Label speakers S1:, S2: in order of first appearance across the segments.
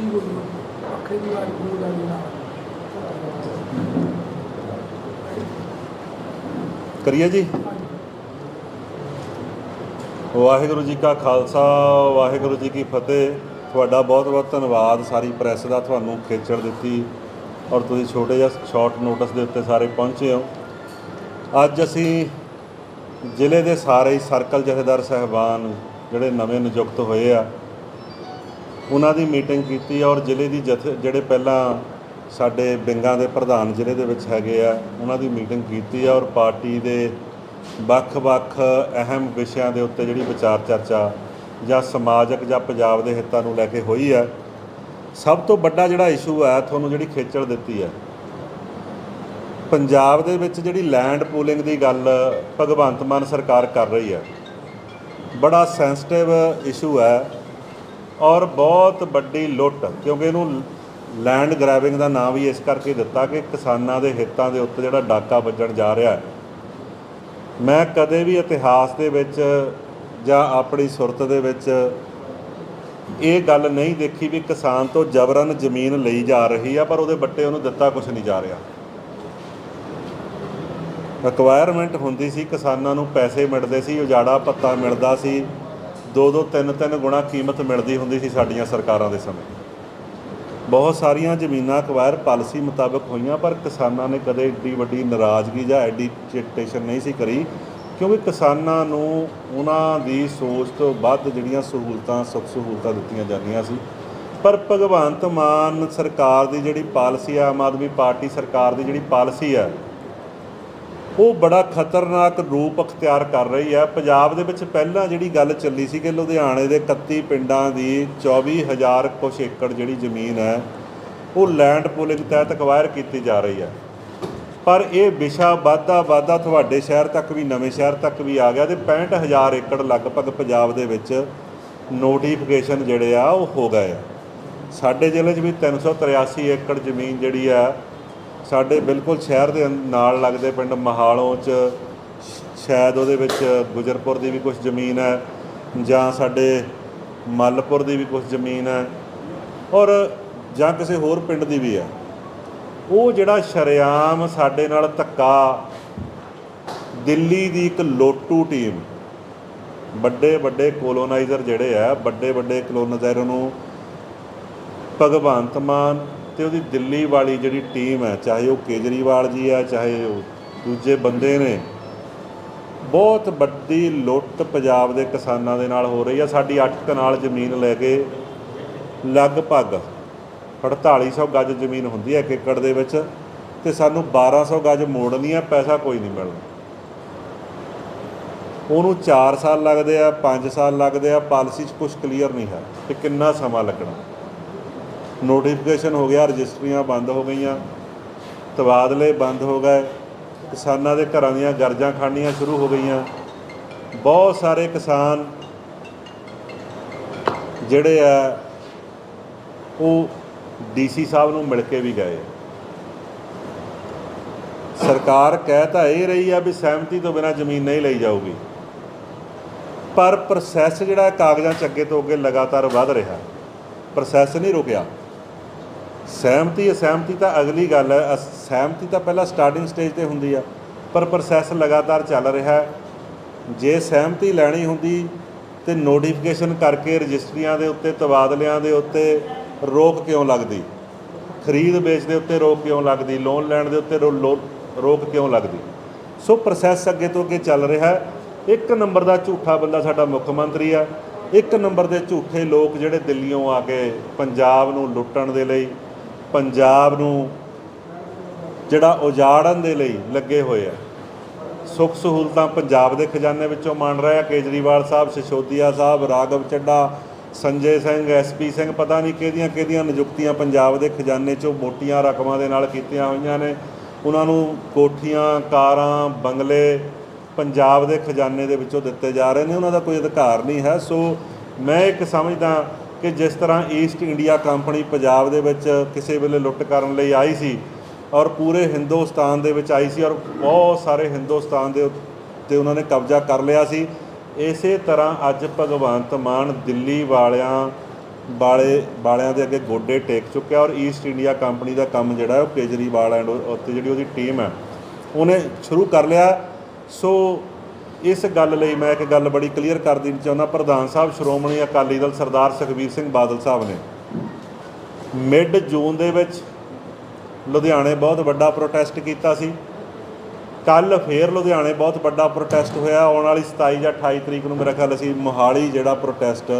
S1: ਉੱਚੀ ਬੋਲੋ ਅੱਖੇ ਦੀ ਆਵਾਜ਼ ਬੋਲ ਆ ਨਾ
S2: ਕਰੀਏ ਜੀ? ਵਾਹਿਗੁਰੂ ਜੀ ਕਾ ਖਾਲਸਾ, ਵਾਹਿਗੁਰੂ ਜੀ ਕੀ ਫਤਿਹ। ਤੁਹਾਡਾ ਬਹੁਤ ਬਹੁਤ ਧੰਨਵਾਦ ਸਾਰੀ ਪ੍ਰੈਸ ਦਾ ਤੁਹਾਨੂੰ ਖੇਚੜ ਦਿੱਤੀ ਔਰ ਤੁਸੀਂ ਛੋਟੇ ਜਿਹਾ ਸ਼ਾਰਟ ਨੋਟਿਸ ਦੇ ਉੱਤੇ ਸਾਰੇ ਪਹੁੰਚੇ ਹੋ। ਅੱਜ ਅਸੀਂ ਜ਼ਿਲ੍ਹੇ ਦੇ ਸਾਰੇ ਸਰਕਲ ਜਥੇਦਾਰ ਸਹਿਬਾਨ ਜਿਹੜੇ ਨਵੇਂ ਨਿਯੁਕਤ ਹੋਏ ਆ ਉਹਨਾਂ ਦੀ ਮੀਟਿੰਗ ਕੀਤੀ ਔਰ ਜ਼ਿਲ੍ਹੇ ਦੀ ਜਥੇ ਜਿਹੜੇ ਪਹਿਲਾਂ ਸਾਡੇ ਬਿੰਗਾਂ ਦੇ ਪ੍ਰਧਾਨ ਜ਼ਿਲ੍ਹੇ ਦੇ ਵਿੱਚ ਹੈਗੇ ਆ, ਉਹਨਾਂ ਦੀ ਮੀਟਿੰਗ ਕੀਤੀ ਆ ਔਰ ਪਾਰਟੀ ਦੇ ਵੱਖ-ਵੱਖ ਅਹਿਮ ਵਿਸ਼ਿਆਂ ਦੇ ਉੱਤੇ ਜਿਹੜੀ ਵਿਚਾਰ ਚਰਚਾ ਜਾਂ ਸਮਾਜਿਕ ਜਾਂ ਪੰਜਾਬ ਦੇ ਹਿੱਤਾਂ ਨੂੰ ਲੈ ਕੇ ਹੋਈ ਹੈ ਸਭ ਤੋਂ ਵੱਡਾ ਜਿਹੜਾ ਇਸ਼ੂ ਹੈ ਤੁਹਾਨੂੰ ਜਿਹੜੀ ਖੇਚਲ ਦਿੱਤੀ ਹੈ ਪੰਜਾਬ ਦੇ ਵਿੱਚ ਜਿਹੜੀ ਲੈਂਡ ਪੂਲਿੰਗ ਦੀ ਗੱਲ ਭਗਵੰਤ ਮਾਨ ਸਰਕਾਰ ਕਰ ਰਹੀ ਹੈ ਬੜਾ ਸੈਂਸਿਟਿਵ ਇਸ਼ੂ ਹੈ ਔਰ ਬਹੁਤ ਵੱਡੀ ਲੁੱਟ, ਕਿਉਂਕਿ ਇਹਨੂੰ ਲੈਂਡ ਗ੍ਰੈਬਿੰਗ ਦਾ ਨਾਮ ਵੀ ਇਸ ਕਰਕੇ ਦਿੱਤਾ ਕਿ ਕਿਸਾਨਾਂ ਦੇ ਹਿੱਤਾਂ ਦੇ ਉੱਤੇ ਜਿਹੜਾ ਡਾਕਾ ਵੱਜਣ ਜਾ ਰਿਹਾ ਹੈ। ਮੈਂ ਕਦੇ ਵੀ ਇਤਿਹਾਸ ਦੇ ਵਿੱਚ ਜਾਂ ਆਪਣੀ ਸੁਰਤ ਦੇ ਵਿੱਚ ਇਹ ਗੱਲ ਨਹੀਂ ਦੇਖੀ ਵੀ ਕਿਸਾਨ ਤੋਂ ਜਬਰਨ ਜ਼ਮੀਨ ਲਈ ਜਾ ਰਹੀ ਆ, ਪਰ ਉਹਦੇ ਬੱਟੇ ਉਹਨੂੰ ਦਿੱਤਾ ਕੁਝ ਨਹੀਂ ਜਾ ਰਿਹਾ। ਰਿਕੁਆਇਰਮੈਂਟ ਹੁੰਦੀ ਸੀ ਕਿਸਾਨਾਂ ਨੂੰ ਪੈਸੇ ਮਿਲਦੇ ਸੀ, ਉਜਾੜਾ ਪੱਤਾ ਮਿਲਦਾ ਸੀ ਦੋ ਦੋ ਤਿੰਨ ਤਿੰਨ ਗੁਣਾ ਕੀਮਤ ਮਿਲਦੀ ਹੁੰਦੀ ਸੀ ਸਾਡੀਆਂ ਸਰਕਾਰਾਂ ਦੇ ਸਮੇਂ। ਬਹੁਤ ਸਾਰੀਆਂ ਜ਼ਮੀਨਾਂ ਅਕਵਾਇਰ ਪਾਲਿਸੀ ਮੁਤਾਬਕ ਹੋਈਆਂ, ਪਰ ਕਿਸਾਨਾਂ ਨੇ ਕਦੇ ਏਡੀ ਵੱਡੀ ਨਾਰਾਜ਼ਗੀ ਜਾਂ ਐਡੀ ਚਿਟੇਸ਼ਨ ਨਹੀਂ ਸੀ ਕਰੀ, ਕਿਉਂਕਿ ਕਿਸਾਨਾਂ ਨੂੰ ਉਹਨਾਂ ਦੀ ਸੋਚ ਤੋਂ ਵੱਧ ਜਿਹੜੀਆਂ ਸਹੂਲਤਾਂ, ਸੁੱਖ ਸਹੂਲਤਾਂ ਦਿੱਤੀਆਂ ਜਾਂਦੀਆਂ ਸੀ। ਪਰ ਭਗਵੰਤ ਮਾਨ ਸਰਕਾਰ ਦੀ ਜਿਹੜੀ ਪਾਲਿਸੀ ਆ ਆਮ ਆਦਮੀ ਪਾਰਟੀ ਸਰਕਾਰ ਦੀ ਜਿਹੜੀ ਪਾਲਿਸੀ ਆ ਉਹ ਬੜਾ ਖਤਰਨਾਕ ਰੂਪ ਅਖਤਿਆਰ ਕਰ ਰਹੀ ਹੈ। ਪੰਜਾਬ ਦੇ ਵਿੱਚ ਪਹਿਲਾਂ ਜਿਹੜੀ ਗੱਲ ਚੱਲੀ ਸੀ ਕਿ ਲੁਧਿਆਣੇ ਦੇ 31 ਪਿੰਡਾਂ ਦੀ 24000 ਕੁਛ ਏਕੜ ਜਿਹੜੀ ਜ਼ਮੀਨ ਹੈ, ਉਹ ਲੈਂਡ ਪੂਲਿੰਗ ਤਹਿਤ ਅਕਵਾਇਰ ਕੀਤੀ ਜਾ ਰਹੀ ਹੈ। ਪਰ ਇਹ ਵਿਸ਼ਾ ਵਾਧਾ ਵਾਧਾ ਤੁਹਾਡੇ ਸ਼ਹਿਰ ਤੱਕ ਵੀ, ਨਵੇਂ ਸ਼ਹਿਰ ਤੱਕ ਵੀ ਆ ਗਿਆ ਤੇ 65000 ਏਕੜ ਲਗਭਗ ਪੰਜਾਬ ਦੇ ਵਿੱਚ ਨੋਟੀਫਿਕੇਸ਼ਨ ਜਿਹੜੇ ਆ, ਉਹ ਹੋ ਗਏ ਆ। ਸਾਡੇ ਜ਼ਿਲ੍ਹੇ 'ਚ ਵੀ 383 ਏਕੜ ਜ਼ਮੀਨ ਜਿਹੜੀ ਆ ਸਾਡੇ ਬਿਲਕੁਲ ਸ਼ਹਿਰ ਦੇ ਅੰ- ਨਾਲ ਲੱਗਦੇ ਪਿੰਡ ਮਹਾਲੋਂ 'ਚ, ਸ਼ਾਇਦ ਉਹਦੇ ਵਿੱਚ ਗੁਜਰਪੁਰ ਦੀ ਵੀ ਕੁਝ ਜ਼ਮੀਨ ਹੈ, ਜਾਂ ਸਾਡੇ ਮੱਲਪੁਰ ਦੀ ਵੀ ਕੁਝ ਜ਼ਮੀਨ ਹੈ, ਔਰ ਜਾਂ ਕਿਸੇ ਹੋਰ ਪਿੰਡ ਦੀ ਵੀ ਹੈ। ਉਹ ਜਿਹੜਾ ਸ਼ਰੇਆਮ ਸਾਡੇ ਨਾਲ ਧੱਕਾ, ਦਿੱਲੀ ਦੀ ਇੱਕ ਲੋਟੂ ਟੀਮ, ਵੱਡੇ ਵੱਡੇ ਕੋਲੋਨਾਈਜ਼ਰ ਜਿਹੜੇ ਆ, ਵੱਡੇ ਵੱਡੇ ਕੋਲੋਨਾਈਜ਼ਰ ਨੂੰ ਭਗਵੰਤ ਮਾਨ ਤੇ ਉਹਦੀ ਦਿੱਲੀ ਵਾਲੀ ਜਿਹੜੀ ਟੀਮ ਹੈ, ਚਾਹੇ ਉਹ ਕੇਜਰੀਵਾਲ ਜੀ ਆ ਚਾਹੇ ਉਹ ਦੂਜੇ ਬੰਦੇ ਨੇ, ਬਹੁਤ ਵੱਡੀ ਲੁੱਟ ਪੰਜਾਬ ਦੇ ਕਿਸਾਨਾਂ ਦੇ ਨਾਲ ਹੋ ਰਹੀ ਆ ਸਾਡੀ 8 ਕਨਾਲ ਜ਼ਮੀਨ ਲੈ ਕੇ ਲਗਭਗ 4800 ਗੱਜ ਜ਼ਮੀਨ ਹੁੰਦੀ ਹੈ ਇੱਕ ਏਕੜ ਦੇ ਵਿੱਚ ਤੇ ਸਾਨੂੰ 1200 ਗੱਜ ਮੋੜਨੀ ਆ ਪੈਸਾ ਕੋਈ ਨਹੀਂ ਮਿਲਦਾ। ਉਹਨੂੰ 4 ਸਾਲ ਲੱਗਦੇ ਆ 5 ਸਾਲ ਲੱਗਦੇ ਆ, ਪਾਲਿਸੀ 'ਚ ਕੁਝ ਕਲੀਅਰ ਨਹੀਂ ਹੈ ਕਿ ਕਿੰਨਾ ਸਮਾਂ ਲੱਗਣਾ। ਨੋਟੀਫਿਕੇਸ਼ਨ ਹੋ ਗਿਆ, ਰਜਿਸਟਰੀਆਂ ਬੰਦ ਹੋ ਗਈਆਂ, ਤਬਾਦਲੇ ਬੰਦ ਹੋ ਗਏ, ਕਿਸਾਨਾਂ ਦੇ ਘਰਾਂ ਦੀਆਂ ਗਰਜਾਂ ਖਾਣੀਆਂ ਸ਼ੁਰੂ ਹੋ ਗਈਆਂ। ਬਹੁਤ ਸਾਰੇ ਕਿਸਾਨ ਜਿਹੜੇ ਆ, ਉਹ ਡੀਸੀ ਸਾਹਿਬ ਨੂੰ ਮਿਲ ਕੇ ਵੀ ਗਏ। ਸਰਕਾਰ ਕਹਿ ਤਾਂ ਇਹ ਰਹੀ ਆ ਵੀ ਸਹਿਮਤੀ ਤੋਂ ਬਿਨਾਂ ਜ਼ਮੀਨ ਨਹੀਂ ਲਈ ਜਾਊਗੀ। ਪਰ ਪ੍ਰੋਸੈਸ ਜਿਹੜਾ ਕਾਗਜ਼ਾਂ 'ਚ ਅੱਗੇ ਤੋਂ ਅੱਗੇ ਲਗਾਤਾਰ ਵਧ ਰਿਹਾ ਪ੍ਰੋਸੈਸ ਨਹੀਂ ਰੁਕਿਆ। ਸਹਿਮਤੀ, ਅਸਹਿਮਤੀ ਤਾਂ ਅਗਲੀ ਗੱਲ ਹੈ। ਅਸ- ਸਹਿਮਤੀ ਤਾਂ ਪਹਿਲਾਂ ਸਟਾਰਟਿੰਗ ਸਟੇਜ ਤੇ ਹੁੰਦੀ ਆ, ਪਰ ਪ੍ਰੋਸੈਸ ਲਗਾਤਾਰ ਚੱਲ ਰਿਹਾ ਹੈ। ਜੇ ਸਹਿਮਤੀ ਲੈਣੀ ਹੁੰਦੀ ਤੇ ਨੋਟੀਫਿਕੇਸ਼ਨ ਕਰਕੇ ਰਜਿਸਟਰੀਆਂ ਦੇ ਉੱਤੇ, ਤਬਾਦਲਿਆਂ ਦੇ ਉੱਤੇ ਰੋਕ ਕਿਉਂ ਲੱਗਦੀ? ਖਰੀਦ ਵੇਚ ਦੇ ਉੱਤੇ ਰੋਕ ਕਿਉਂ ਲੱਗਦੀ? ਲੋਨ ਲੈਣ ਦੇ ਉੱਤੇ ਰੋ- ਲੋ- ਰੋਕ ਕਿਉਂ ਲੱਗਦੀ? ਸੋ ਪ੍ਰੋਸੈਸ ਅੱਗੇ ਤੋਂ ਅੱਗੇ ਚੱਲ ਰਿਹਾ ਹੈ। ਇੱਕ ਨੰਬਰ ਦਾ ਝੂਠਾ ਬੰਦਾ ਸਾਡਾ ਮੁੱਖ ਮੰਤਰੀ ਆ। ਇੱਕ ਨੰਬਰ ਦੇ ਝੂਠੇ ਲੋਕ ਜਿਹੜੇ ਦਿੱਲੀੋਂ ਆ ਕੇ ਪੰਜਾਬ ਨੂੰ ਲੁੱਟਣ ਦੇ ਲਈ ਪੰਜਾਬ ਨੂੰ ਜਿਹੜਾ ਉਜਾੜਨ ਦੇ ਲਈ ਲੱਗੇ ਹੋਏ ਆ। ਸੁੱਖ ਸਹੂਲਤਾਂ ਪੰਜਾਬ ਦੇ ਖਜ਼ਾਨੇ ਵਿੱਚੋਂ ਮੰਨ ਰਹੇ ਆ। ਕੇਜਰੀਵਾਲ ਸਾਹਿਬ, ਸਿਸੋਦੀਆ ਸਾਹਿਬ, ਰਾਘਵ ਚੱਡਾ ਸੰਜੇ ਸਿੰਘ ਐਸਪੀ ਸਿੰਘ, ਪਤਾ ਨਹੀਂ ਕਿਹਦੀਆਂ ਕਿਹਦੀਆਂ ਨਿਯੁਕਤੀਆਂ ਪੰਜਾਬ ਦੇ ਖਜ਼ਾਨੇ 'ਚੋਂ ਮੋਟੀਆਂ ਰਕਮਾਂ ਦੇ ਨਾਲ ਕੀਤੀਆਂ ਹੋਈਆਂ ਨੇ। ਉਹਨਾਂ ਨੂੰ ਕੋਠੀਆਂ, ਕਾਰਾਂ, ਬੰਗਲੇ ਪੰਜਾਬ ਦੇ ਖਜ਼ਾਨੇ ਦੇ ਵਿੱਚੋਂ ਦਿੱਤੇ ਜਾ ਰਹੇ ਨੇ। ਉਹਨਾਂ ਦਾ ਕੋਈ ਅਧਿਕਾਰ ਨਹੀਂ ਹੈ। ਸੋ ਮੈਂ ਇੱਕ ਸਮਝਦਾ ਕਿ ਜਿਸ ਤਰ੍ਹਾਂ ਈਸਟ ਇੰਡੀਆ ਕੰਪਨੀ ਪੰਜਾਬ ਦੇ ਵਿੱਚ ਕਿਸੇ ਵੇਲੇ ਲੁੱਟ ਕਰਨ ਲਈ ਆਈ ਸੀ ਔਰ ਪੂਰੇ ਹਿੰਦੁਸਤਾਨ ਦੇ ਵਿੱਚ ਆਈ ਸੀ ਔਰ ਬਹੁਤ ਸਾਰੇ ਹਿੰਦੁਸਤਾਨ ਦੇ ਉੱਤੇ ਉਹਨਾਂ ਨੇ ਕਬਜ਼ਾ ਕਰ ਲਿਆ ਸੀ। ਇਸੇ ਤਰ੍ਹਾਂ ਅੱਜ ਭਗਵੰਤ ਮਾਨ ਦਿੱਲੀ ਵਾਲਿਆਂ ਵਾਲੇ ਵਾਲਿਆਂ ਦੇ ਅੱਗੇ ਗੋਡੇ ਟੇਕ ਚੁੱਕਿਆ ਔਰ ਈਸਟ ਇੰਡੀਆ ਕੰਪਨੀ ਦਾ ਕੰਮ ਜਿਹੜਾ ਉਹ ਕੇਜਰੀਵਾਲ ਐਂਡ ਉੱਤੇ ਜਿਹੜੀ ਉਹਦੀ ਟੀਮ ਹੈ, ਉਹਨੇ ਸ਼ੁਰੂ ਕਰ ਲਿਆ। ਸੋ ਇਸ ਗੱਲ ਲਈ ਮੈਂ ਇੱਕ ਗੱਲ ਬੜੀ ਕਲੀਅਰ ਕਰ ਦੇਣੀ ਚਾਹੁੰਦਾ, ਪ੍ਰਧਾਨ ਸਾਹਿਬ, ਸ਼੍ਰੋਮਣੀ ਅਕਾਲੀ ਦਲ ਸਰਦਾਰ ਸੁਖਬੀਰ ਸਿੰਘ ਬਾਦਲ ਸਾਹਿਬ ਨੇ। ਮਿਡ ਜੂਨ ਦੇ ਵਿੱਚ ਲੁਧਿਆਣੇ ਬਹੁਤ ਵੱਡਾ ਪ੍ਰੋਟੈਸਟ ਕੀਤਾ ਸੀ। ਕੱਲ ਫੇਰ ਲੁਧਿਆਣੇ ਬਹੁਤ ਵੱਡਾ ਪ੍ਰੋਟੈਸਟ ਹੋਇਆ। ਆਉਣ ਵਾਲੀ 27 ਜਾਂ 28 ਤਰੀਕ ਨੂੰ ਮੇਰਾ ਖਿਆਲ ਅਸੀਂ ਮੋਹਾਲੀ ਜਿਹੜਾ ਪ੍ਰੋਟੈਸਟ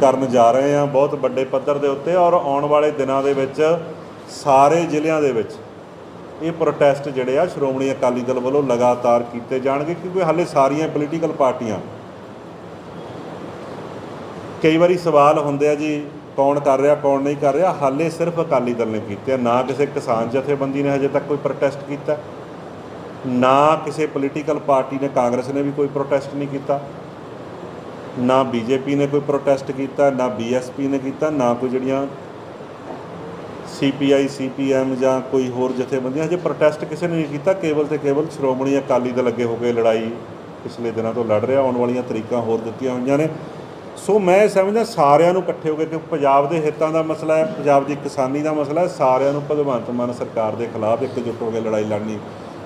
S2: ਕਰਨ ਜਾ ਰਹੇ ਹਾਂ, ਬਹੁਤ ਵੱਡੇ ਪੱਧਰ ਦੇ ਉੱਤੇ। ਔਰ ਆਉਣ ਵਾਲੇ ਦਿਨਾਂ ਦੇ ਵਿੱਚ ਸਾਰੇ ਜ਼ਿਲ੍ਹਿਆਂ ਦੇ ਵਿੱਚ ਇਹ ਪ੍ਰੋਟੈਸਟ ਜਿਹੜੇ ਆ ਸ਼੍ਰੋਮਣੀ ਅਕਾਲੀ ਦਲ ਵੱਲੋਂ ਲਗਾਤਾਰ ਕੀਤੇ ਜਾਣਗੇ ਕਿਉਂਕਿ ਹਾਲੇ ਸਾਰੀਆਂ ਪੋਲੀਟੀਕਲ ਪਾਰਟੀਆਂ ਕਈ ਵਾਰੀ ਸਵਾਲ ਹੁੰਦੇ ਆ ਜੀ ਕੌਣ ਕਰ ਰਿਹਾ, ਕੌਣ ਨਹੀਂ ਕਰ ਰਿਹਾ, ਹਾਲੇ ਸਿਰਫ ਅਕਾਲੀ ਦਲ ਨੇ ਕੀਤੇ ਆ। ਨਾ ਕਿਸੇ ਕਿਸਾਨ ਜਥੇਬੰਦੀ ਨੇ ਹਜੇ ਤੱਕ ਕੋਈ ਪ੍ਰੋਟੈਸਟ ਕੀਤਾ। ਨਾ ਕਿਸੇ ਪੋਲੀਟੀਕਲ ਪਾਰਟੀ ਨੇ, ਕਾਂਗਰਸ ਨੇ ਵੀ ਕੋਈ ਪ੍ਰੋਟੈਸਟ ਨਹੀਂ ਕੀਤਾ। ਨਾ ਬੀਜੇਪੀ ਨੇ ਕੋਈ ਪ੍ਰੋਟੈਸਟ ਕੀਤਾ, ਨਾ ਬੀਐਸਪੀ ਨੇ ਕੀਤਾ, ਨਾ ਕੋਈ ਜਿਹੜੀਆਂ ਸੀਪੀਆਈ ਸੀਪੀਐਮ ਜਾਂ ਕੋਈ ਹੋਰ ਜਥੇਬੰਦੀਆਂ, ਹਜੇ ਪ੍ਰੋਟੈਸਟ ਕਿਸੇ ਨੇ ਨਹੀਂ ਕੀਤਾ, ਕੇਵਲ ਤੇ ਕੇਵਲ ਸ਼੍ਰੋਮਣੀ ਅਕਾਲੀ ਦਲ ਅੱਗੇ ਹੋ ਕੇ ਲੜਾਈ ਪਿਛਲੇ ਦਿਨਾਂ ਤੋਂ ਲੜ ਰਿਹਾ, ਆਉਣ ਵਾਲੀਆਂ ਤਰੀਕਾਂ ਹੋਰ ਦਿੱਤੀਆਂ ਹੋਈਆਂ ਨੇ। ਸੋ ਮੈਂ ਸਮਝਦਾ ਸਾਰਿਆਂ ਨੂੰ ਇਕੱਠੇ ਹੋ ਕੇ ਕਿ ਪੰਜਾਬ ਦੇ ਹਿੱਤਾਂ ਦਾ ਮਸਲਾ ਹੈ, ਪੰਜਾਬ ਦੀ ਕਿਸਾਨੀ ਦਾ ਮਸਲਾ ਹੈ, ਸਾਰਿਆਂ ਨੂੰ ਭਗਵੰਤ ਮਾਨ ਸਰਕਾਰ ਦੇ ਖਿਲਾਫ ਇੱਕਜੁੱਟ ਹੋ ਕੇ ਲੜਾਈ ਲੜਨੀ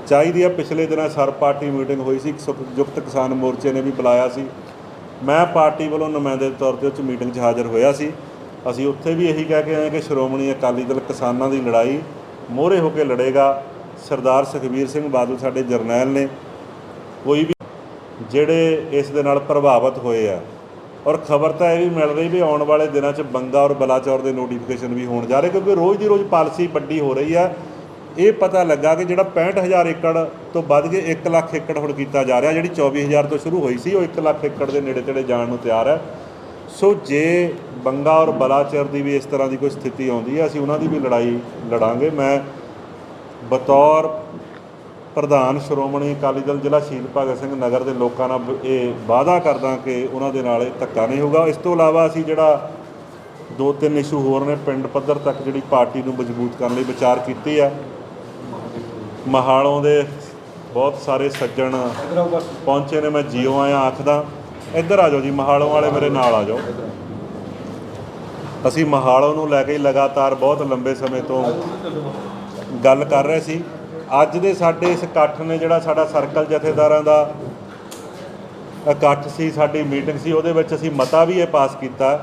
S2: ਚਾਹੀਦੀ ਹੈ। ਪਿਛਲੇ ਦਿਨਾਂ ਸਰ ਪਾਰਟੀ ਮੀਟਿੰਗ ਹੋਈ ਸੀ ਸੰਯੁਕਤ ਕਿਸਾਨ ਮੋਰਚੇ ਨੇ ਵੀ ਬੁਲਾਇਆ ਸੀ। ਮੈਂ ਪਾਰਟੀ ਵੱਲੋਂ ਨੁਮਾਇੰਦੇ ਤੌਰ ਤੇ ਉਸ ਮੀਟਿੰਗ 'ਚ ਹਾਜ਼ਰ ਹੋਇਆ ਸੀ। ਅਸੀਂ ਉੱਥੇ ਵੀ ਇਹੀ ਕਹਿ ਕੇ ਆਏ ਕਿ ਸ਼੍ਰੋਮਣੀ ਅਕਾਲੀ ਦਲ ਕਿਸਾਨਾਂ ਦੀ ਲੜਾਈ ਮੋਹਰੇ ਹੋ ਕੇ ਲੜੇਗਾ। ਸਰਦਾਰ ਸੁਖਬੀਰ ਸਿੰਘ ਬਾਦਲ ਸਾਡੇ ਜਰਨੈਲ ਨੇ। ਕੋਈ ਵੀ ਜਿਹੜੇ ਇਸ ਦੇ ਨਾਲ ਪ੍ਰਭਾਵਿਤ ਹੋਏ ਆ। ਔਰ ਖਬਰ ਤਾਂ ਇਹ ਵੀ ਮਿਲ ਰਹੀ ਵੀ ਆਉਣ ਵਾਲੇ ਦਿਨਾਂ 'ਚ ਬੰਗਾ ਔਰ ਬਲਾਚੌਰ ਦੇ ਨੋਟੀਫਿਕੇਸ਼ਨ ਵੀ ਹੋਣ ਜਾ ਰਹੇ ਕਿਉਂਕਿ ਰੋਜ਼ ਦੀ ਰੋਜ਼ ਪਾਲਿਸੀ ਵੱਡੀ ਹੋ ਰਹੀ ਆ। ਇਹ ਪਤਾ ਲੱਗਾ ਕਿ ਜਿਹੜਾ 65000 ਏਕੜ ਤੋਂ ਵੱਧ ਕੇ 1 ਲੱਖ ਏਕੜ ਹੁਣ ਕੀਤਾ ਜਾ ਰਿਹਾ, ਜਿਹੜੀ 24000 ਤੋਂ ਸ਼ੁਰੂ ਹੋਈ ਸੀ, ਉਹ 1 ਲੱਖ ਏਕੜ ਦੇ ਨੇੜੇ ਤੇੜੇ ਜਾਣ ਨੂੰ ਤਿਆਰ ਹੈ। ਸੋ ਜੇ ਬੰਗਾ ਔਰ ਬਲਾਚੌਰ ਦੀ ਵੀ ਇਸ ਤਰ੍ਹਾਂ ਦੀ ਕੋਈ ਸਥਿਤੀ ਆਉਂਦੀ ਹੈ ਅਸੀਂ ਉਹਨਾਂ ਦੀ ਵੀ ਲੜਾਈ ਲੜਾਂਗੇ। ਮੈਂ ਬਤੌਰ ਪ੍ਰਧਾਨ ਸ਼੍ਰੋਮਣੀ ਅਕਾਲੀ ਦਲ ਜ਼ਿਲ੍ਹਾ ਸ਼ਹੀਦ ਭਗਤ ਸਿੰਘ ਨਗਰ ਦੇ ਲੋਕਾਂ ਨਾਲ ਇਹ ਵਾਅਦਾ ਕਰਦਾ ਕਿ ਉਹਨਾਂ ਦੇ ਨਾਲ ਇਹ ਧੱਕਾ ਨਹੀਂ ਹੋਊਗਾ। ਇਸ ਤੋਂ ਇਲਾਵਾ ਅਸੀਂ ਜਿਹੜਾ ਦੋ ਤਿੰਨ ਇਸ਼ੂ ਹੋਰ ਨੇ ਪਿੰਡ ਪੱਧਰ ਤੱਕ ਜਿਹੜੀ ਪਾਰਟੀ ਨੂੰ ਮਜ਼ਬੂਤ ਕਰਨ ਲਈ ਵਿਚਾਰ ਕੀਤੀ ਆ। ਮਹਾਲੋਂ ਦੇ ਬਹੁਤ ਸਾਰੇ ਸੱਜਣ ਪਹੁੰਚੇ ਨੇ ਮੈਂ ਜੀਓ ਆਇਆ ਆਖਦਾ। ਇੱਧਰ ਆ ਜਾਓ ਜੀ, ਮਹਾਲੋਂ ਵਾਲੇ ਮੇਰੇ ਨਾਲ ਆ ਜਾਓ। ਅਸੀਂ ਮਹਾਲੋਂ ਨੂੰ ਲੈ ਕੇ ਲਗਾਤਾਰ ਬਹੁਤ ਲੰਬੇ ਸਮੇਂ ਤੋਂ ਗੱਲ ਕਰ ਰਹੇ ਸੀ। ਅੱਜ ਦੇ ਸਾਡੇ ਇਸ ਇਕੱਠ ਨੇ ਜਿਹੜਾ ਸਾਡਾ ਸਰਕਲ ਜਥੇਦਾਰਾਂ ਦਾ ਇਕੱਠ ਸੀ, ਸਾਡੀ ਮੀਟਿੰਗ ਸੀ, ਉਹਦੇ ਵਿੱਚ ਅਸੀਂ ਮਤਾ ਵੀ ਇਹ ਪਾਸ ਕੀਤਾ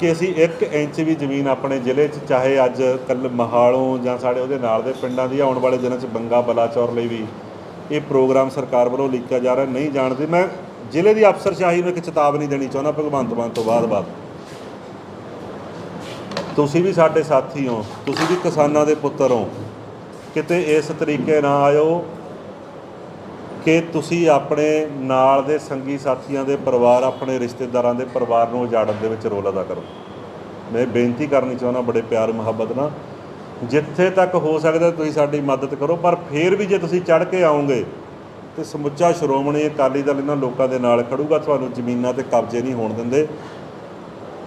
S2: ਕਿ ਅਸੀਂ 1 ਇੰਚ ਵੀ ਜ਼ਮੀਨ ਆਪਣੇ ਜ਼ਿਲ੍ਹੇ 'ਚ, ਚਾਹੇ ਅੱਜ ਕੱਲ ਮਹਾਲੋਂ ਜਾਂ ਸਾਡੇ ਉਹਦੇ ਨਾਲ ਦੇ ਪਿੰਡਾਂ ਦੀ ਆਉਣ ਵਾਲੇ ਦਿਨਾਂ 'ਚ, ਬੰਗਾ, ਬਲਾਚੌਰ ਲਈ ਵੀ ਇਹ ਪ੍ਰੋਗਰਾਮ ਸਰਕਾਰ ਵੱਲੋਂ ਲਿਖਿਆ ਜਾ ਰਿਹਾ, ਨਹੀਂ ਜਾਣਦੇ। ਮੈਂ ਜ਼ਿਲ੍ਹੇ ਦੀ ਅਫਸਰਸ਼ਾਹੀ ਨੂੰ ਇੱਕ ਚੇਤਾਵਨੀ ਦੇਣੀ ਚਾਹੁੰਦਾ ਭਗਵੰਤ ਮਾਨ ਤੋਂ ਬਾਅਦ ਬਾਅਦ। ਤੁਸੀਂ ਵੀ ਸਾਡੇ ਸਾਥੀ ਹੋ, ਤੁਸੀਂ ਵੀ ਕਿਸਾਨਾਂ ਦੇ ਪੁੱਤਰ ਹੋ। ਕਿਤੇ ਇਸ ਤਰੀਕੇ ਨਾ ਆਇਓ ਕਿ ਤੁਸੀਂ ਆਪਣੇ ਨਾਲ ਦੇ ਸੰਗੀ ਸਾਥੀਆਂ ਦੇ ਪਰਿਵਾਰ, ਆਪਣੇ ਰਿਸ਼ਤੇਦਾਰਾਂ ਦੇ ਪਰਿਵਾਰ ਨੂੰ ਉਜਾੜਨ ਦੇ ਵਿੱਚ ਰੋਲ ਅਦਾ ਕਰੋ। ਮੈਂ ਬੇਨਤੀ ਕਰਨੀ ਚਾਹੁੰਦਾ ਬੜੇ ਪਿਆਰ ਮੁਹੱਬਤ ਨਾਲ, ਜਿੱਥੇ ਤੱਕ ਹੋ ਸਕਦਾ ਤੁਸੀਂ ਸਾਡੀ ਮਦਦ ਕਰੋ, ਪਰ ਫੇਰ ਵੀ ਜੇ ਤੁਸੀਂ ਚੜ ਕੇ ਆਉਂਗੇ ਤੇ ਸਮੁੱਚਾ ਸ਼੍ਰੋਮਣੀ ਅਕਾਲੀ ਦਲ ਇਹਨਾਂ ਲੋਕਾਂ ਦੇ ਨਾਲ ਖੜੂਗਾ, ਤੁਹਾਨੂੰ ਜ਼ਮੀਨਾਂ ਤੇ ਕਬਜ਼ੇ ਨਹੀਂ ਹੋਣ ਦਿੰਦੇ।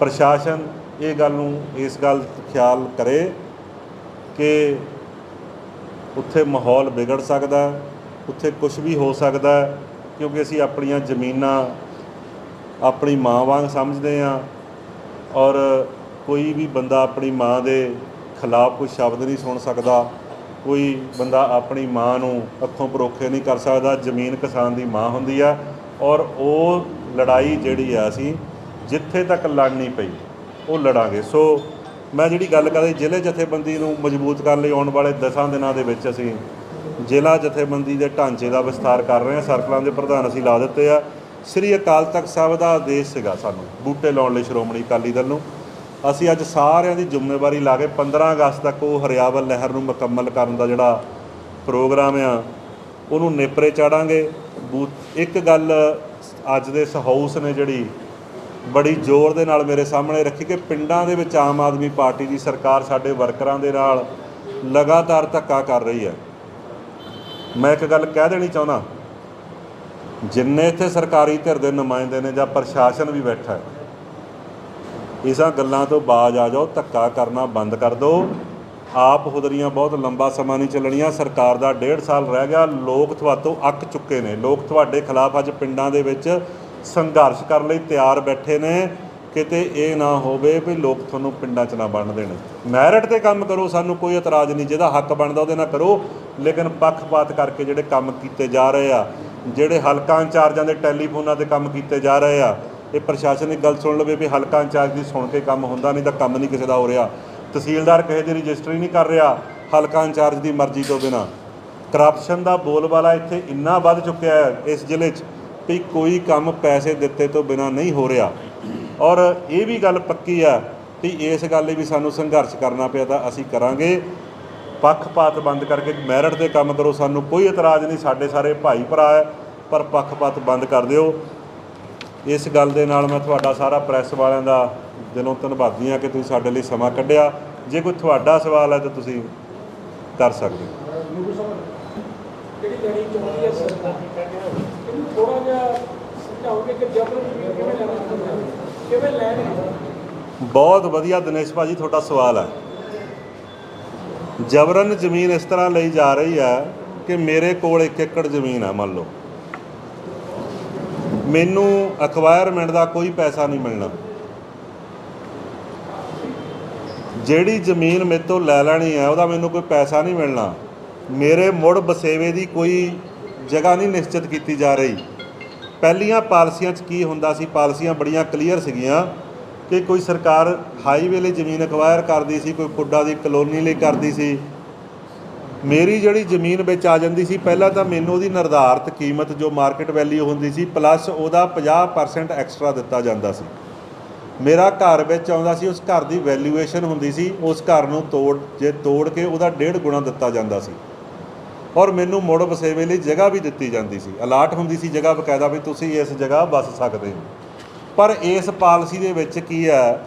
S2: ਪ੍ਰਸ਼ਾਸਨ ਇਹ ਗੱਲ ਨੂੰ, ਇਸ ਗੱਲ ਖਿਆਲ ਕਰੇ ਕਿ ਉੱਥੇ ਮਾਹੌਲ ਵਿਗੜ ਸਕਦਾ, ਉੱਥੇ ਕੁਝ ਵੀ ਹੋ ਸਕਦਾ, ਕਿਉਂਕਿ ਅਸੀਂ ਆਪਣੀਆਂ ਜ਼ਮੀਨਾਂ ਆਪਣੀ ਮਾਂ ਵਾਂਗ ਸਮਝਦੇ ਹਾਂ ਔਰ ਕੋਈ ਵੀ ਬੰਦਾ ਆਪਣੀ ਮਾਂ ਦੇ ਖਿਲਾਫ ਕੋਈ ਸ਼ਬਦ ਨਹੀਂ ਸੁਣ ਸਕਦਾ। ਕੋਈ ਬੰਦਾ ਆਪਣੀ ਮਾਂ ਨੂੰ ਅੱਖੋਂ ਪਰੋਖੇ ਨਹੀਂ ਕਰ ਸਕਦਾ ਜ਼ਮੀਨ ਕਿਸਾਨ ਦੀ ਮਾਂ ਹੁੰਦੀ ਆ ਔਰ ਉਹ ਲੜਾਈ ਜਿਹੜੀ ਆ ਅਸੀਂ ਜਿੱਥੇ ਤੱਕ ਲੜਨੀ ਪਈ ਉਹ ਲੜਾਂਗੇ। ਸੋ ਮੈਂ ਜਿਹੜੀ ਗੱਲ ਕਰਦਾ ਸੀ, ਜ਼ਿਲ੍ਹੇ ਜਥੇਬੰਦੀ ਨੂੰ ਮਜ਼ਬੂਤ ਕਰਨ ਲਈ ਆਉਣ ਵਾਲੇ 10 ਦਿਨਾਂ ਦੇ ਵਿੱਚ ਅਸੀਂ ਜ਼ਿਲ੍ਹਾ ਜਥੇਬੰਦੀ ਦੇ ਢਾਂਚੇ ਦਾ ਵਿਸਥਾਰ ਕਰ ਰਹੇ ਹਾਂ। ਸਰਕਲਾਂ ਦੇ ਪ੍ਰਧਾਨ ਅਸੀਂ ਲਾ ਦਿੱਤੇ ਆ। ਸ੍ਰੀ ਅਕਾਲ ਤਖਤ ਸਾਹਿਬ ਦਾ ਆਦੇਸ਼ ਸੀਗਾ ਸਾਨੂੰ ਬੂਟੇ ਲਾਉਣ ਲਈ ਸ਼੍ਰੋਮਣੀ ਅਕਾਲੀ ਦਲ ਨੂੰ। ਅਸੀਂ ਅੱਜ ਸਾਰਿਆਂ ਦੀ ਜ਼ਿੰਮੇਵਾਰੀ ਲਾ ਕੇ 15 ਅਗਸਤ ਤੱਕ ਉਹ ਹਰਿਆਵਲ ਲਹਿਰ ਨੂੰ ਮੁਕੰਮਲ ਕਰਨ ਦਾ ਜਿਹੜਾ ਪ੍ਰੋਗਰਾਮ ਆ, ਉਹਨੂੰ ਨੇਪਰੇ ਚਾੜਾਂਗੇ। ਬੂਥ, ਇੱਕ ਗੱਲ ਅੱਜ ਦੇ ਇਸ ਹਾਊਸ ਨੇ ਜਿਹੜੀ, ਬੜੀ ਜ਼ੋਰ ਦੇ ਨਾਲ ਮੇਰੇ ਸਾਹਮਣੇ ਰੱਖੀ ਕਿ ਪਿੰਡਾਂ ਦੇ ਵਿੱਚ ਆਮ ਆਦਮੀ ਪਾਰਟੀ ਦੀ ਸਰਕਾਰ ਸਾਡੇ ਵਰਕਰਾਂ ਦੇ ਨਾਲ ਲਗਾਤਾਰ ਧੱਕਾ ਕਰ ਰਹੀ ਹੈ। ਮੈਂ ਇੱਕ ਗੱਲ ਕਹਿ ਦੇਣੀ ਚਾਹੁੰਦਾ, ਜਿੰਨੇ ਇੱਥੇ ਸਰਕਾਰੀ ਧਿਰ ਦੇ ਨੁਮਾਇੰਦੇ ਨੇ ਜਾਂ ਪ੍ਰਸ਼ਾਸਨ ਵੀ ਬੈਠਾ ਹੈ ਇਸਾਂ ਗੱਲਾਂ ਤੋਂ ਬਾਜ਼ ਆ ਜਾਓ, ਧੱਕਾ ਕਰਨਾ ਬੰਦ ਕਰ ਦਿਓ। ਆਪ ਹੁਦਰੀਆਂ ਬਹੁਤ ਲੰਬਾ ਸਮਾਂ ਨਹੀਂ ਚੱਲਣੀਆਂ। ਸਰਕਾਰ ਦਾ ਡੇਢ ਸਾਲ ਰਹਿ ਗਿਆ। ਲੋਕ ਤੁਹਾਤੋਂ ਅੱਕ ਚੁੱਕੇ ਨੇ। ਲੋਕ ਤੁਹਾਡੇ ਖਿਲਾਫ ਅੱਜ ਪਿੰਡਾਂ ਦੇ ਵਿੱਚ ਸੰਘਰਸ਼ ਕਰਨ ਲਈ ਤਿਆਰ ਬੈਠੇ ਨੇ। ਕਿਤੇ ਇਹ ਨਾ ਹੋਵੇ ਵੀ ਲੋਕ ਤੁਹਾਨੂੰ ਪਿੰਡਾਂ 'ਚ ਨਾ ਬਣ ਦੇਣ। ਮੈਰਿਟ ਤੇ ਕੰਮ ਕਰੋ, ਸਾਨੂੰ ਕੋਈ ਇਤਰਾਜ਼ ਨਹੀਂ। ਜਿਹਦਾ ਹੱਕ ਬਣਦਾ ਉਹਦੇ ਨਾਲ ਕਰੋ। ਲੇਕਿਨ ਪੱਖਪਾਤ ਕਰਕੇ ਜਿਹੜੇ ਕੰਮ ਕੀਤੇ ਜਾ ਰਹੇ ਆ, ਜਿਹੜੇ ਹਲਕਾ ਇੰਚਾਰਜਾਂ ਦੇ ਟੈਲੀਫੋਨਾਂ ਤੇ ਕੰਮ ਕੀਤੇ ਜਾ ਰਹੇ ਆ ਇਹ ਪ੍ਰਸ਼ਾਸਨਿਕ ਗੱਲ ਸੁਣ ਲਵੇ ਵੀ ਹਲਕਾ ਇੰਚਾਰਜ ਦੀ ਸੁਣ ਕੇ ਕੰਮ ਹੁੰਦਾ ਨਹੀਂ ਤਾਂ ਕੰਮ ਨਹੀਂ ਕਿਸੇ ਦਾ ਹੋ ਰਿਹਾ। ਤਹਿਸੀਲਦਾਰ ਕਿਸੇ ਦੀ ਰਜਿਸਟਰੀ ਨਹੀਂ ਕਰ ਰਿਹਾ, ਹਲਕਾ ਇੰਚਾਰਜ ਦੀ ਮਰਜ਼ੀ ਤੋਂ ਬਿਨਾ। ਕਰਪਸ਼ਨ ਦਾ ਬੋਲਬਾਲਾ ਇੱਥੇ ਇੰਨਾ ਵੱਧ ਚੁੱਕਿਆ ਹੈ ਇਸ ਜ਼ਿਲ੍ਹੇ 'ਚ ਵੀ ਕੋਈ ਕੰਮ ਪੈਸੇ ਦਿੱਤੇ ਤੋਂ ਬਿਨਾ ਨਹੀਂ ਹੋ ਰਿਹਾ। ਔਰ ਇਹ ਵੀ ਗੱਲ ਪੱਕੀ ਆ ਵੀ ਇਸ ਗੱਲ ਲਈ ਵੀ ਸਾਨੂੰ ਸੰਘਰਸ਼ ਕਰਨਾ ਪਿਆ ਤਾਂ ਅਸੀਂ ਕਰਾਂਗੇ। ਪੱਖਪਾਤ ਬੰਦ ਕਰਕੇ ਮੈਰਿਟ ਦੇ ਕੰਮ ਕਰੋ, ਸਾਨੂੰ ਕੋਈ ਇਤਰਾਜ਼ ਨਹੀਂ, ਸਾਡੇ ਸਾਰੇ ਭਾਈ ਭਰਾ ਹੈ, ਪਰ ਪੱਖਪਾਤ ਬੰਦ ਕਰ ਦਿਓ। ਇਸ ਗੱਲ ਦੇ ਨਾਲ ਮੈਂ ਤੁਹਾਡਾ ਸਾਰਾ ਪ੍ਰੈਸ ਵਾਲਿਆਂ ਦਾ ਦਿਲੋਂ ਧੰਨਵਾਦੀ ਹਾਂ ਕਿ ਤੁਸੀਂ ਸਾਡੇ ਲਈ ਸਮਾਂ ਕੱਢਿਆ। ਜੇ ਕੋਈ ਤੁਹਾਡਾ ਸਵਾਲ ਹੈ ਤਾਂ ਤੁਸੀਂ ਕਰ ਸਕਦੇ ਹੋ।
S1: ਜਿਹੜੀ ਲੈਣੀ ਚਾਹੁੰਦੀ ਹੈ ਸਰਕਾਰ ਇਹਨੂੰ ਥੋੜਾ ਜਿਹਾ ਸਮਝਾਓਗੇ ਕਿ ਜਬਰ ਜ਼ਮੀਨ ਕਿਵੇਂ ਲੈਣਾ ਚਾਹੁੰਦੇ ਹੋ? ਕਿਵੇਂ ਲੈਣਗੇ
S2: ਬਹੁਤ ਵਧੀਆ ਦਿਨੇਸ਼ ਭਾਜੀ ਤੁਹਾਡਾ ਸਵਾਲ ਹੈ। ਜਬਰਨ ਜ਼ਮੀਨ ਇਸ ਤਰ੍ਹਾਂ ਲਈ ਜਾ ਰਹੀ ਹੈ ਕਿ ਮੇਰੇ ਕੋਲ 1 ਏਕੜ ਜ਼ਮੀਨ ਹੈ ਮੰਨ ਲਓ। ਮੈਨੂੰ ਅਕਵਾਇਰਮੈਂਟ ਦਾ ਕੋਈ ਪੈਸਾ ਨਹੀਂ ਮਿਲਣਾ। ਜਿਹੜੀ ਜ਼ਮੀਨ ਮੇਰੇ ਤੋਂ ਲੈ ਲੈਣੀ ਹੈ, ਉਹਦਾ ਮੈਨੂੰ ਕੋਈ ਪੈਸਾ ਨਹੀਂ ਮਿਲਣਾ। ਮੇਰੇ ਮੁੜ ਬਸੇਵੇ ਦੀ ਕੋਈ ਜਗ੍ਹਾ ਨਹੀਂ ਨਿਸ਼ਚਿਤ ਕੀਤੀ ਜਾ ਰਹੀ। ਪਹਿਲੀਆਂ ਪਾਲਸੀਆਂ 'ਚ ਕੀ ਹੁੰਦਾ ਸੀ? ਪਾਲਸੀਆਂ ਬੜੀਆਂ ਕਲੀਅਰ ਸੀਗੀਆਂ ਕਿ ਕੋਈ ਸਰਕਾਰ ਹਾਈਵੇ ਲਈ ਜ਼ਮੀਨ ਅਕਵਾਇਰ ਕਰਦੀ ਸੀ, ਕੋਈ ਪੁੱਡਾ ਦੀ ਕਲੋਨੀ ਲਈ ਕਰਦੀ ਸੀ। ਮੇਰੀ ਜਿਹੜੀ ਜ਼ਮੀਨ ਵਿੱਚ ਆ ਜਾਂਦੀ ਸੀ, ਪਹਿਲਾਂ ਤਾਂ ਮੈਨੂੰ ਉਹਦੀ ਨਿਰਧਾਰਤ ਕੀਮਤ ਜੋ ਮਾਰਕੀਟ ਵੈਲਿਊ ਹੁੰਦੀ ਸੀ ਪਲੱਸ ਉਹਦਾ 50% ਐਕਸਟਰਾ ਦਿੱਤਾ ਜਾਂਦਾ ਸੀ। ਮੇਰਾ ਘਰ ਵਿੱਚ ਆਉਂਦਾ ਸੀ, ਉਸ ਘਰ ਦੀ ਵੈਲਿਊਏਸ਼ਨ ਹੁੰਦੀ ਸੀ, ਉਸ ਘਰ ਨੂੰ ਤੋੜ, ਜੇ ਤੋੜ ਕੇ ਉਹਦਾ ਡੇਢ ਗੁਣਾ ਦਿੱਤਾ ਜਾਂਦਾ ਸੀ। ਔਰ ਮੈਨੂੰ ਮੁੜ ਵਸੇਵੇ ਲਈ ਜਗ੍ਹਾ ਵੀ ਦਿੱਤੀ ਜਾਂਦੀ ਸੀ। ਅਲਾਟ ਹੁੰਦੀ ਸੀ ਜਗ੍ਹਾ ਬਕਾਇਦਾ ਵੀ ਤੁਸੀਂ ਇਸ ਜਗ੍ਹਾ ਵਸ ਸਕਦੇ ਹੋ। ਪਰ ਇਸ ਪਾਲਿਸੀ ਦੇ ਵਿੱਚ ਕੀ ਹੈ?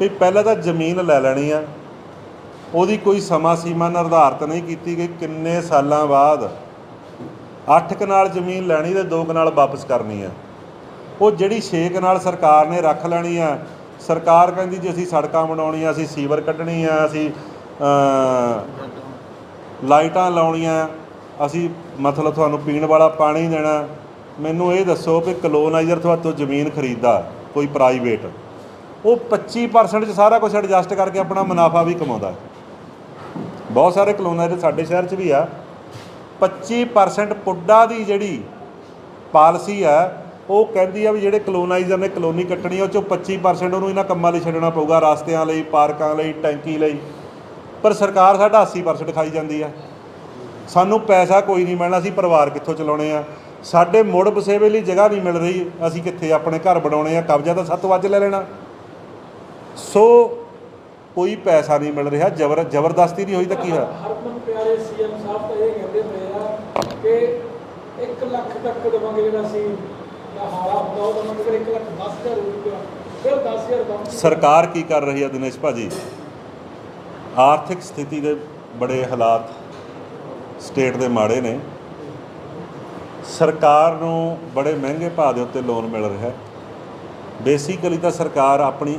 S2: ਵੀ ਪਹਿਲਾਂ ਤਾਂ ਜ਼ਮੀਨ ਲੈ ਲੈਣੀ ਆ ਉਹਦੀ ਕੋਈ ਸਮਾਂ ਸੀਮਾ ਨਿਰਧਾਰਤ ਨਹੀਂ ਕੀਤੀ ਗਈ। ਕਿੰਨੇ ਸਾਲਾਂ ਬਾਅਦ 8 ਕਨਾਲ ਜ਼ਮੀਨ ਲੈਣੀ ਤੇ 2 ਕਨਾਲ ਵਾਪਸ ਕਰਨੀ ਆ। ਉਹ ਜਿਹੜੀ 6 ਕਨਾਲ ਸਰਕਾਰ ਨੇ ਰੱਖ ਲੈਣੀ ਆ, ਸਰਕਾਰ ਕਹਿੰਦੀ ਜੀ ਅਸੀਂ ਸੜਕਾਂ ਬਣਾਉਣੀਆਂ, ਅਸੀਂ ਸੀਵਰ ਕੱਢਣੀ ਆ, ਅਸੀਂ ਲਾਈਟਾਂ ਲਾਉਣੀਆਂ, ਅਸੀਂ ਮਤਲਬ ਤੁਹਾਨੂੰ ਪੀਣ ਵਾਲਾ ਪਾਣੀ ਦੇਣਾ। ਮੈਨੂੰ ਇਹ ਦੱਸੋ ਕਿ ਕਲੋਨਾਈਜ਼ਰ ਤੁਹਾਤੋਂ ਜ਼ਮੀਨ ਖਰੀਦਦਾ, ਕੋਈ ਪ੍ਰਾਈਵੇਟ ਉਹ 25% ਚ ਸਾਰਾ ਕੁਝ ਐਡਜਸਟ ਕਰਕੇ ਆਪਣਾ ਮੁਨਾਫਾ ਵੀ ਕਮਾਉਂਦਾ। ਬਹੁਤ ਸਾਰੇ ਕਲੋਨਾਈਜ਼ਰ ਸਾਡੇ ਸ਼ਹਿਰ 'ਚ ਵੀ ਆ 25% ਪੁੱਡਾ ਦੀ ਜਿਹੜੀ ਪਾਲਿਸੀ ਆ, ਉਹ ਕਹਿੰਦੀ ਆ ਵੀ ਜਿਹੜੇ ਕਲੋਨਾਈਜ਼ਰ ਨੇ ਕਲੋਨੀ ਕੱਟਣੀ ਉਹ ਚੋਂ 25% ਉਹਨੂੰ ਇਹਨਾਂ ਕੰਮਾਂ ਲਈ ਛੱਡਣਾ ਪਊਗਾ, ਰਸਤਿਆਂ ਲਈ, ਪਾਰਕਾਂ ਲਈ, ਟੈਂਕੀ ਲਈ। ਪਰ ਸਰਕਾਰ ਸਾਡਾ 80% ਖਾਈ ਜਾਂਦੀ ਆ। ਸਾਨੂੰ ਪੈਸਾ ਕੋਈ ਨਹੀਂ ਮਿਲਣਾ, ਅਸੀਂ ਪਰਿਵਾਰ ਕਿੱਥੋਂ ਚਲਾਉਣੇ ਆ? ਸਾਡੇ ਮੁੜ ਬਸੇਵੇ ਲਈ ਜਗ੍ਹਾ ਨਹੀਂ ਮਿਲ ਰਹੀ, ਅਸੀਂ ਕਿੱਥੇ ਆਪਣੇ ਘਰ ਬਣਾਉਣੇ ਆ, ਕਬਜ਼ਾ ਤਾਂ ਸੱਤ ਵੱਜ ਲੈ ਲੈਣਾ। ਸੋ ਕੋਈ ਪੈਸਾ ਨਹੀਂ ਮਿਲ ਰਿਹਾ ਜ਼ਬਰ ਜ਼ਬਰਦਸਤੀ ਨਹੀਂ ਹੋਈ ਤਾਂ ਕੀ ਹੋਇਆ?
S1: ਹਰਮਨ ਪਿਆਰੇ ਸੀਐਮ ਸਾਹਿਬ ਤਾਂ ਇਹ ਕਹਿੰਦੇ ਪਏ ਆ ਕਿ 1 ਲੱਖ ਤੱਕ ਦੇਵਾਂਗੇ ਜਿਹੜਾ ਸੀ ਦਾ ਹਾਲਾ ਹੁੰਦਾ ਉਹ ਦੇਵਾਂਗੇ ਫਿਰ 1 ਲੱਖ 10000 ਹੋ ਗਿਆ ਫਿਰ 10000 ਬਣ
S2: ਸਰਕਾਰ ਕੀ ਕਰ ਰਹੀ ਹੈ ਦਿਨੇਸ਼ ਭਾਜੀ? ਆਰਥਿਕ ਸਥਿਤੀ ਦੇ ਬੜੇ ਹਾਲਾਤ ਸਟੇਟ ਦੇ ਮਾੜੇ ਨੇ। ਸਰਕਾਰ ਨੂੰ ਬੜੇ ਮਹਿੰਗੇ ਭਾਅ ਦੇ ਉੱਤੇ ਲੋਨ ਮਿਲ ਰਿਹਾ ਹੈ। ਬੇਸਿਕਲੀ ਤਾਂ ਸਰਕਾਰ ਆਪਣੀ